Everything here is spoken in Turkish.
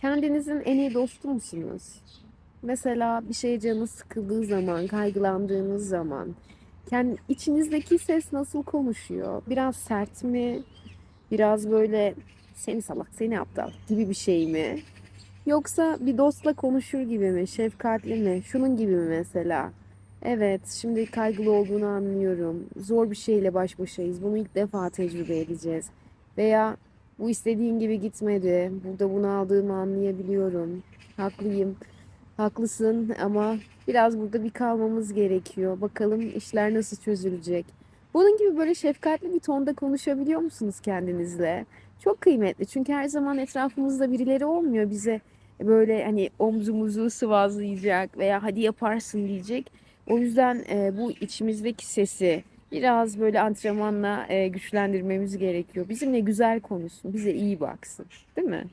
Kendinizin en iyi dostu musunuz? Mesela bir şeye canınız sıkıldığı zaman, kaygılandığınız zaman, kendi içinizdeki ses nasıl konuşuyor? Biraz sert mi? Biraz böyle seni salak, seni aptal gibi bir şey mi? Yoksa bir dostla konuşur gibi mi? Şefkatli mi? Şunun gibi mi mesela? Evet, şimdi kaygılı olduğunu anlıyorum. Zor bir şeyle baş başayız. Bunu ilk defa tecrübe edeceğiz. Veya bu istediğin gibi gitmedi. Burada bunu aldığımı anlayabiliyorum. Haklıyım. Haklısın ama biraz burada bir kalmamız gerekiyor. Bakalım işler nasıl çözülecek. Bunun gibi böyle şefkatli bir tonda konuşabiliyor musunuz kendinizle? Çok kıymetli çünkü her zaman etrafımızda birileri olmuyor bize böyle hani omzumuzu sıvazlayacak veya hadi yaparsın diyecek. O yüzden e, bu içimizdeki sesi biraz böyle antrenmanla e, güçlendirmemiz gerekiyor. Bizimle güzel konuşsun, bize iyi baksın, değil mi?